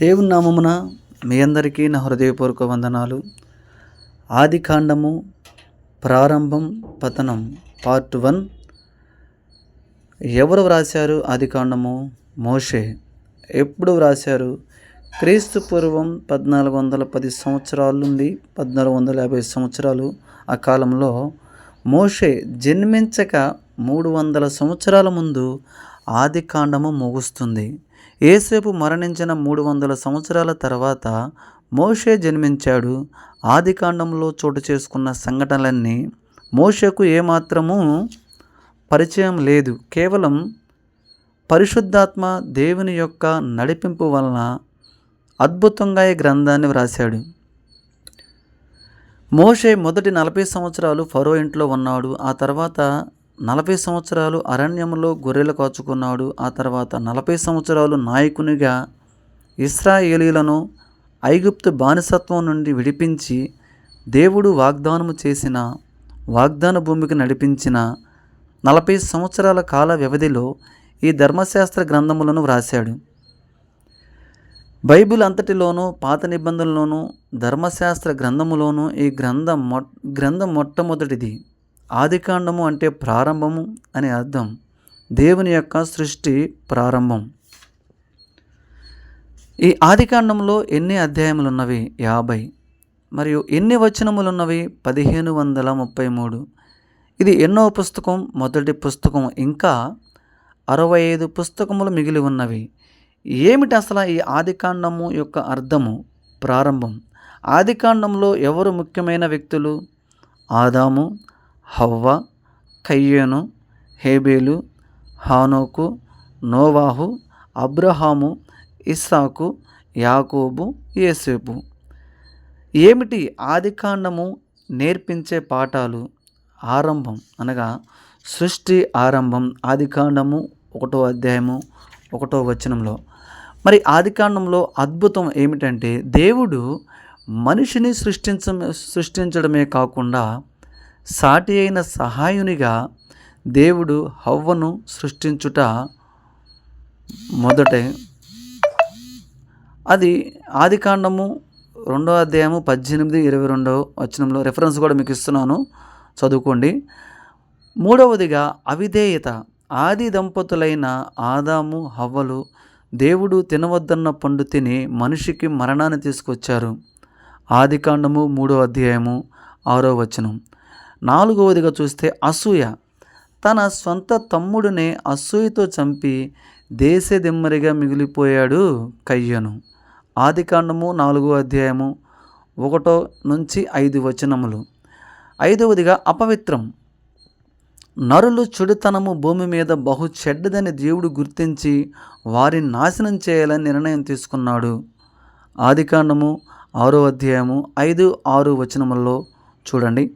దేవుని నామమున మీ అందరికీ నా హృదయపూర్వక వందనాలు. ఆది కాండము ప్రారంభం పతనం పార్ట్ వన్. ఎవరు వ్రాశారు ఆది కాండము? మోషే. ఎప్పుడు వ్రాశారు? క్రీస్తు పూర్వం పద్నాలుగు వందల పది సంవత్సరాలు నుండి పద్నాలుగు వందల యాభై సంవత్సరాలు ఆ కాలంలో మోషే జన్మించక మూడు వందల సంవత్సరాల ముందు ఆది కాండము ముగుస్తుంది. ఏసేపు మరణించిన మూడు వందల సంవత్సరాల తర్వాత మోషే జన్మించాడు. ఆది కాండంలో చోటు చేసుకున్న సంఘటనలన్నీ మోషకు ఏమాత్రము పరిచయం లేదు. కేవలం పరిశుద్ధాత్మ దేవుని యొక్క నడిపింపు వలన అద్భుతంగా ఈ గ్రంథాన్ని వ్రాశాడు. మోషే మొదటి నలభై సంవత్సరాలు ఫరో ఇంట్లో ఉన్నాడు. ఆ తర్వాత నలభై సంవత్సరాలు అరణ్యంలో గొర్రెలు కాచుకున్నాడు. ఆ తర్వాత నలభై సంవత్సరాలు నాయకునిగా ఇస్రాయేలీలను ఐగుప్తు బానిసత్వం నుండి విడిపించి దేవుడు వాగ్దానము చేసిన వాగ్దాన భూమికి నడిపించిన నలభై సంవత్సరాల కాల వ్యవధిలో ఈ ధర్మశాస్త్ర గ్రంథములను వ్రాశాడు. బైబిల్ అంతటిలోనూ పాత నిబంధనలోనూ ధర్మశాస్త్ర గ్రంథములోనూ ఈ గ్రంథం మొ గ్రంథం మొట్టమొదటిది. ఆదికాండము అంటే ప్రారంభము అని అర్థం. దేవుని యొక్క సృష్టి ప్రారంభం. ఈ ఆదికాండంలో ఎన్ని అధ్యాయములు ఉన్నవి యాభై. మరియు ఎన్ని వచనములు ఉన్నవి పదిహేను వందల ముప్పై మూడు. ఇది ఎన్నో పుస్తకం? మొదటి పుస్తకం. ఇంకా అరవై ఐదు పుస్తకములు మిగిలి ఉన్నవి. ఏమిటి అసలు ఈ ఆదికాండము యొక్క అర్థము? ప్రారంభం. ఆదికాండంలో ఎవరు ముఖ్యమైన వ్యక్తులు? ఆదాము హవ్వ కయ్యేను హేబేలు హానోకు నోవాహు అబ్రహాము ఇస్సాకు యాకోబు యేసేపు. ఏమిటి ఆదికాండము నేర్పించే పాఠాలు? ఆరంభం. అనగా సృష్టి ఆరంభం ఆదికాండము ఒకటో అధ్యాయము ఒకటో వచనంలో. మరి ఆదికాండంలో అద్భుతం ఏమిటంటే దేవుడు మనిషిని సృష్టించ సృష్టించడమే కాకుండా సాటి అయిన సహాయునిగా దేవుడు హవ్వను సృష్టించుట మొదట. అది ఆదికాండము రెండో అధ్యాయము పద్దెనిమిది ఇరవై రెండో వచనంలో రెఫరెన్స్ కూడా మీకు ఇస్తున్నాను. చదువుకోండి. మూడవదిగా అవిధేయత. ఆది దంపతులైన ఆదాము హవ్వలు దేవుడు తినవద్దన్న పండు తిని మనిషికి మరణాన్ని తీసుకొచ్చారు. ఆదికాండము మూడో అధ్యాయము ఆరో వచనం. నాలుగవదిగా చూస్తే అసూయ. తన సొంత తమ్ముడిని అసూయతో చంపి దేశదిమ్మరిగా మిగిలిపోయాడు కయ్యను. ఆదికాండము నాలుగో అధ్యాయము ఒకటో నుంచి ఐదు వచనములు. ఐదవదిగా అపవిత్రం. నరులు చెడుతనము భూమి మీద బహు చెడ్డదని దేవుడు గుర్తించి వారిని నాశనం చేయాలని నిర్ణయం తీసుకున్నాడు. ఆదికాండము ఆరో అధ్యాయము ఐదు ఆరు వచనములలో చూడండి.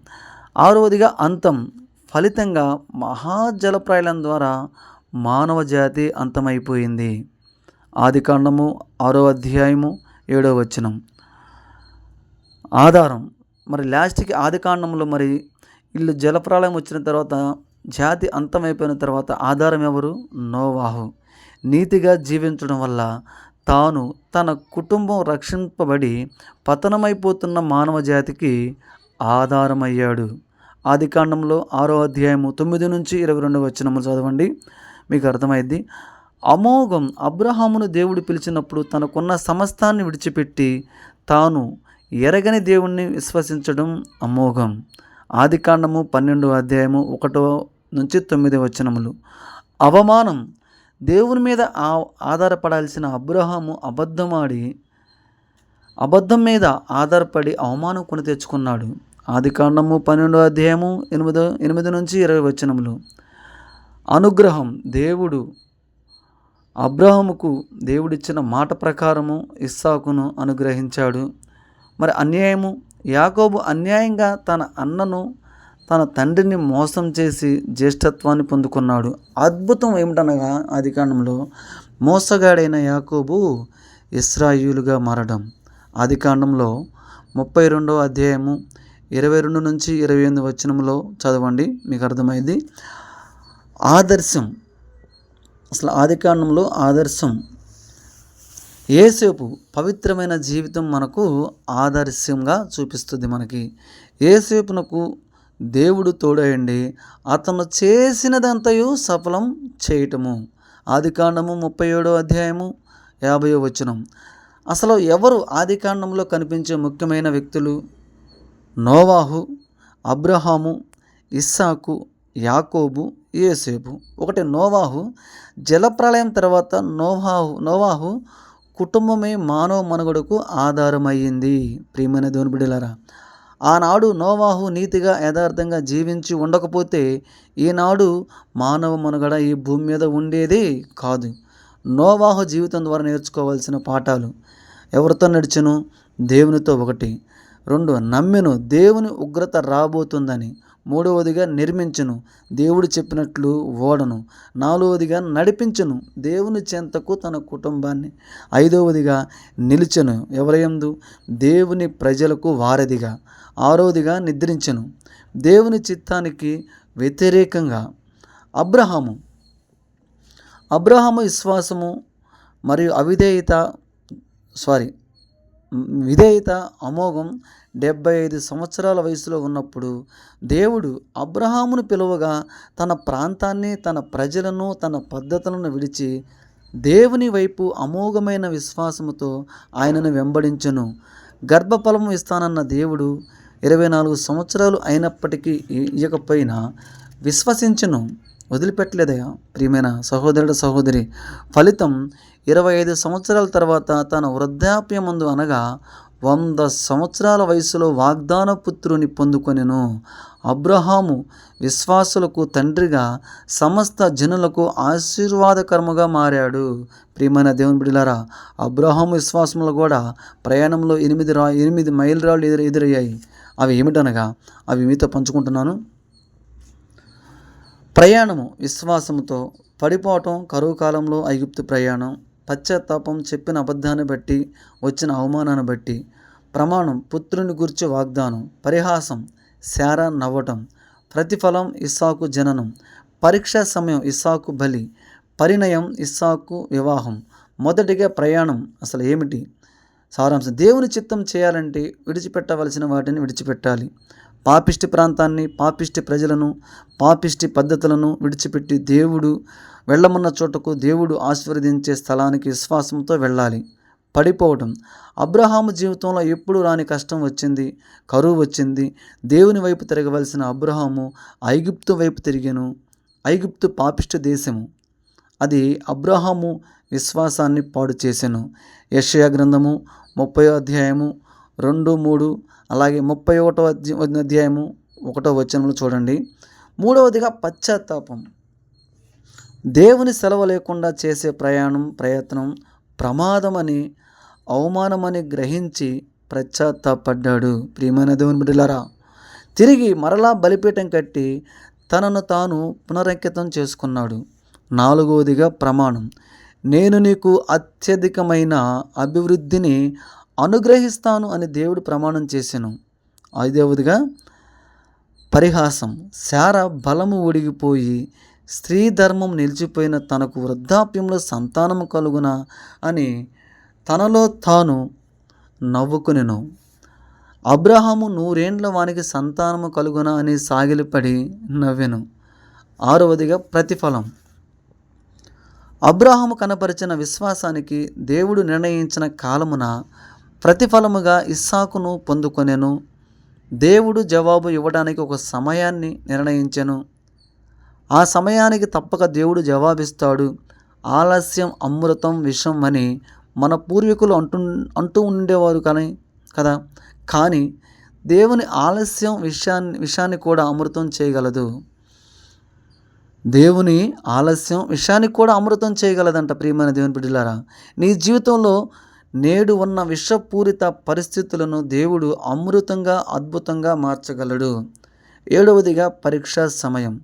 ఆరవదిగా అంతం ఫలితంగా మహాజలప్రాయాలం ద్వారా మానవ జాతి అంతమైపోయింది. ఆదికాండము ఆరో అధ్యాయము ఏడో వచనం. ఆధారం. మరి లాస్ట్కి ఆదికాండంలో మరి ఇల్లు జలప్రాలయం వచ్చిన తర్వాత జాతి అంతమైపోయిన తర్వాత ఆధారం ఎవరు? నోవాహు. నీతిగా జీవించడం వల్ల తాను తన కుటుంబం రక్షింపబడి పతనమైపోతున్న మానవ జాతికి ఆధారమయ్యాడు. ఆది కాండంలో ఆరో అధ్యాయము తొమ్మిది నుంచి ఇరవై రెండు వచ్చినము చదవండి. మీకు అర్థమైంది అమోఘం అబ్రహామును దేవుడు పిలిచినప్పుడు తనకున్న సమస్తాన్ని విడిచిపెట్టి తాను ఎరగని దేవుణ్ణి విశ్వసించడం అమోఘం. ఆదికాండము పన్నెండో అధ్యాయము ఒకటో నుంచి తొమ్మిది వచనములు. అవమానం దేవుని మీద ఆ ఆధారపడాల్సిన అబ్రహాము అబద్ధమాడి అబద్ధం మీద ఆధారపడి అవమానం కొని తెచ్చుకున్నాడు. ఆదికాండము పన్నెండో అధ్యాయము ఎనిమిదో ఎనిమిది నుంచి ఇరవై వచనములు. అనుగ్రహం దేవుడు అబ్రహముకు దేవుడిచ్చిన మాట ప్రకారము ఇస్సాకును అనుగ్రహించాడు. మరి అన్యాయము? యాకోబు అన్యాయంగా తన అన్నను తన తండ్రిని మోసం చేసి జ్యేష్ఠత్వాన్ని పొందుకున్నాడు. అద్భుతం ఏమిటనగా ఆది కాండంలో మోసగాడైన యాకోబు ఇస్రాయిలుగా మారడం. ఆది కాండంలో ముప్పై రెండవ అధ్యాయము ఇరవై రెండు నుంచి ఇరవై ఎనిమిది వచనంలో చదవండి మీకు అర్థమైంది? ఆదర్శం అసలు ఆదికాండంలో ఆదర్శం. ఏసేపు పవిత్రమైన జీవితం మనకు ఆదర్శంగా చూపిస్తుంది మనకి. ఏసేపునకు దేవుడు తోడయండి అతను చేసినదంతయు సఫలం చేయటము. ఆదికాండము ముప్పై ఏడో అధ్యాయము యాభై వచనం. అసలు ఎవరు ఆదికాండంలో కనిపించే ముఖ్యమైన వ్యక్తులు? నోవాహు అబ్రహాము ఇస్సాకు యాకోబు ఏసేపు ఒకటి నోవాహు జలప్రళయం తర్వాత నోవాహు నోవాహు కుటుంబమే మానవ మనుగడకు ఆధారమయ్యింది. ప్రియమైన దేవుని బిడ్డలారా ఆనాడు నోవాహు నీతిగా యథార్థంగా జీవించి ఉండకపోతే ఈనాడు మానవ మనుగడ ఈ భూమి మీద ఉండేదే కాదు. నోవాహు జీవితం ద్వారా నేర్చుకోవాల్సిన పాఠాలు ఎవరితో నడిచను? దేవునితో ఒకటి. రెండు నమ్మెను దేవుని ఉగ్రత రాబోతుందని. మూడవదిగా నిర్మించును దేవుడు చెప్పినట్లు ఓడను. నాలుగవదిగా నడిపించును దేవుని చెంతకు తన కుటుంబాన్ని. ఐదవదిగా నిలిచెను ఎవరయందు? దేవుని ప్రజలకు వారధిగా. ఆరవదిగా నిద్రించెను దేవుని చిత్తానికి వ్యతిరేకంగా. అబ్రహాము. అబ్రహాము విశ్వాసము మరియు అవిధేయత సారీ విధేయత అమోఘం డెబ్బై ఐదు సంవత్సరాల వయసులో ఉన్నప్పుడు దేవుడు అబ్రహామును పిలువగా తన ప్రాంతాన్ని తన ప్రజలను తన పద్ధతులను విడిచి దేవుని వైపు అమోఘమైన విశ్వాసముతో ఆయనను వెంబడించను. గర్భఫలము ఇస్తానన్న దేవుడు ఇరవై నాలుగు సంవత్సరాలు అయినప్పటికీ ఇయ్యకపోయినా విశ్వసించను. వదిలిపెట్టలేదయా ప్రియమైన సహోదరుడు సహోదరి ఫలితం ఇరవై ఐదు సంవత్సరాల తర్వాత తన వృద్ధాప్యమందు అనగా వంద సంవత్సరాల వయసులో వాగ్దాన పుత్రుని పొందుకొనెను. అబ్రహాము విశ్వాసులకు తండ్రిగా సమస్త జనులకు ఆశీర్వాదకరముగా మారాడు. ప్రియమైన దేవుని బిడ్డలారా అబ్రహాము విశ్వాసములు కూడా ప్రయాణంలో ఎనిమిది రా ఎనిమిది మైలురాళ్ళు ఎదురు ఎదురయ్యాయి. అవి ఏమిటనగా అవి మీతో పంచుకుంటున్నాను. ప్రయాణము విశ్వాసముతో పడిపోవటం కరువు కాలంలో ఐగుప్తు ప్రయాణం పశ్చాత్తాపం చెప్పిన అబద్ధాన్ని బట్టి వచ్చిన అవమానాన్ని బట్టి ప్రమాణం పుత్రుని గురించి వాగ్దానం పరిహాసం శార నవ్వటం ప్రతిఫలం ఇస్సాకు జననం పరీక్షా సమయం ఇస్సాకు బలి పరిణయం ఇస్సాకు వివాహం. మొదటిగా ప్రయాణం అసలు ఏమిటి? సారాంశం దేవుని చిత్తం చేయాలంటే విడిచిపెట్టవలసిన వాటిని విడిచిపెట్టాలి. పాపిష్టి ప్రాంతాన్ని పాపిష్టి ప్రజలను పాపిష్టి పద్ధతులను విడిచిపెట్టి దేవుడు వెళ్ళమన్న చోటకు దేవుడు ఆశీర్వదించే స్థలానికి విశ్వాసంతో వెళ్ళాలి. పడిపోవటం. అబ్రహాము జీవితంలో ఎప్పుడు రాని కష్టం వచ్చింది కరువు వచ్చింది. దేవుని వైపు తిరగవలసిన అబ్రహాము ఐగుప్తు వైపు తిరిగాను. ఐగుప్తు పాపిష్టి దేశము. అది అబ్రహాము విశ్వాసాన్ని పాడు చేశాను. యషయా గ్రంథము ముప్పై అధ్యాయము రెండు మూడు అలాగే ముప్పై ఒకటో అధ్యాయము ఒకటో వచనంలో చూడండి. మూడవదిగా పశ్చాత్తాపం. దేవుని సెలవు లేకుండా చేసే ప్రయాణం ప్రయత్నం ప్రమాదమని అవమానమని గ్రహించి పశ్చాత్తాపడ్డాడు. ప్రియమైన దేవుని బిడ్డలారా తిరిగి మరలా బలిపీఠం కట్టి తనను తాను పునరంకితం చేసుకున్నాడు. నాలుగవదిగా ప్రమాణం. నేను నీకు అత్యధికమైన అభివృద్ధిని అనుగ్రహిస్తాను అని దేవుడు ప్రమాణం చేశాను. ఐదవదిగా పరిహాసం. శార బలము ఒడిగిపోయి స్త్రీ ధర్మం నిలిచిపోయిన తనకు వృద్ధాప్యంలో సంతానం కలుగున అని తనలో తాను నవ్వుకునేను. అబ్రహాము నూరేండ్ల వానికి సంతానము కలుగున అని సాగిలిపడి నవ్వెను. ఆరవదిగా ప్రతిఫలం. అబ్రాహము కనపరిచిన విశ్వాసానికి దేవుడు నిర్ణయించిన కాలమున ప్రతిఫలముగా ఇస్సాకును పొందుకొనెను. దేవుడు జవాబు ఇవ్వడానికి ఒక సమయాన్ని నిర్ణయించెను. ఆ సమయానికి తప్పక దేవుడు జవాబిస్తాడు. ఆలస్యం అమృతం విషం అని మన పూర్వీకులు అంటూ అంటూ ఉండేవారు కానీ కదా? కానీ దేవుని ఆలస్యం విషయాన్ని విషయాన్ని కూడా అమృతం చేయగలదు. దేవుని ఆలస్యం విషయానికి కూడా అమృతం చేయగలదంట ప్రియమైన దేవుని బిడ్డలారా. నీ జీవితంలో నేడు ఉన్న విషపూరిత పరిస్థితులను దేవుడు అమృతంగా అద్భుతంగా మార్చగలడు. ఏడవదిగా పరీక్షా సమయం.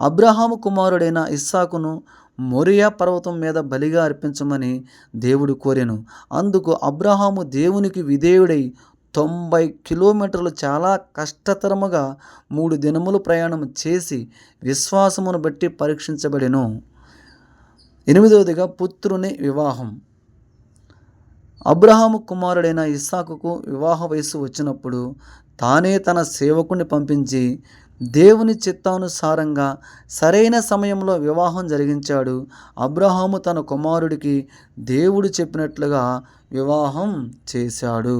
అబ్రహాము కుమారుడైన ఇస్సాకును మొరియా పర్వతం మీద బలిగా అర్పించమని దేవుడు కోరాను. అందుకు అబ్రహాము దేవునికి విధేయుడై తొంభై కిలోమీటర్లు చాలా కష్టతరముగా మూడు దినములు ప్రయాణం చేసి విశ్వాసమును బట్టి పరీక్షించబడెను. ఎనిమిదవదిగా పుత్రుని వివాహం. అబ్రహాము కుమారుడైన ఇస్సాకుకు వివాహ వయస్సు వచ్చినప్పుడు తానే తన సేవకుని పంపించి దేవుని చిత్తానుసారంగా సరైన సమయంలో వివాహం జరిగించాడు. అబ్రహాము తన కుమారుడికి దేవుడు చెప్పినట్లుగా వివాహం చేశాడు.